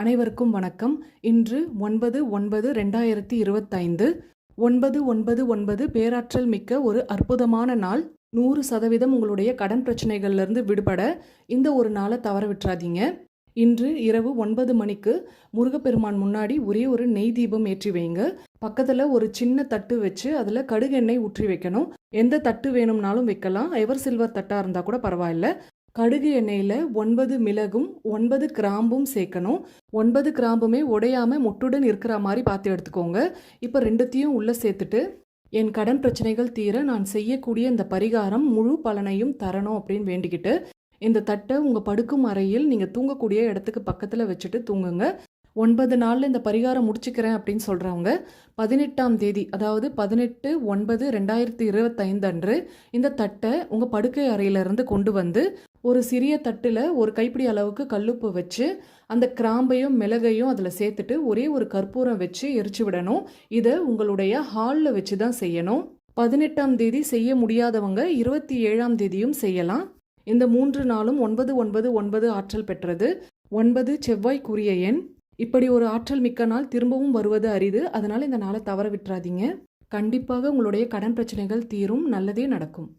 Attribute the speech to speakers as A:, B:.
A: அனைவருக்கும் வணக்கம். இன்று ஒன்பது ஒன்பது ரெண்டாயிரத்தி இருபத்தைந்து. ஒன்பது ஒன்பது ஒன்பது பேராற்றல் மிக்க ஒரு அற்புதமான நாள். நூறு சதவீதம் உங்களுடைய கடன் பிரச்சனைகள்லேருந்து விடுபட இந்த ஒரு நாளை தவற விட்டுறாதீங்க. இன்று இரவு ஒன்பது மணிக்கு முருகப்பெருமான் முன்னாடி ஒரே ஒரு நெய் தீபம் ஏற்றி வைங்க. பக்கத்தில் ஒரு சின்ன தட்டு வச்சு அதில் கடுகெண்ணெய் ஊற்றி வைக்கணும். எந்த தட்டு வேணும்னாலும் வைக்கலாம். எவர் சில்வர் தட்டாக இருந்தால் கூட பரவாயில்ல. கடுகு எண்ணெயில் ஒன்பது மிளகும் ஒன்பது கிராம்பும் சேர்க்கணும். ஒன்பது கிராம்புமே உடையாமல் முட்டுடன் இருக்கிற மாதிரி பார்த்து எடுத்துக்கோங்க. இப்போ ரெண்டுத்தையும் உள்ளே சேர்த்துட்டு என் கடன் பிரச்சனைகள் தீர நான் செய்யக்கூடிய இந்த பரிகாரம் முழு பலனையும் தரணும் அப்படின்னு வேண்டிக்கிட்டு இந்த தட்டை உங்கள் படுக்கும் அறையில் நீங்கள் தூங்கக்கூடிய இடத்துக்கு பக்கத்தில் வச்சுட்டு தூங்குங்க. ஒன்பது நாளில் இந்த பரிகாரம் முடிச்சுக்கிறேன் அப்படின்னு சொல்கிறவங்க பதினெட்டாம் தேதி அதாவது பதினெட்டு ஒன்பது ரெண்டாயிரத்தி இருபத்தைந்து அன்று இந்த தட்டை உங்கள் படுக்கை அறையிலிருந்து கொண்டு வந்து ஒரு சிறிய தட்டில் ஒரு கைப்பிடி அளவுக்கு கல்லுப்பு வச்சு அந்த கிராம்பையும் மிளகையும் அதில் சேர்த்துட்டு ஒரே ஒரு கற்பூரம் வச்சு எரிச்சு விடணும். இதை உங்களுடைய ஹாலில் வச்சு தான் செய்யணும். பதினெட்டாம் தேதி செய்ய முடியாதவங்க இருபத்தி ஏழாம் தேதியும் செய்யலாம். இந்த மூன்று நாளும் ஒன்பது ஒன்பது ஒன்பது ஆற்றல் பெற்றது. ஒன்பது செவ்வாய்க்குரிய எண். இப்படி ஒரு ஆற்றல் மிக்க நாள் திரும்பவும் வருவது அரிது. அதனால் இந்த நாளை தவற விட்டுறாதீங்க. கண்டிப்பாக உங்களுடைய கடன் பிரச்சனைகள் தீரும். நல்லதே நடக்கும்.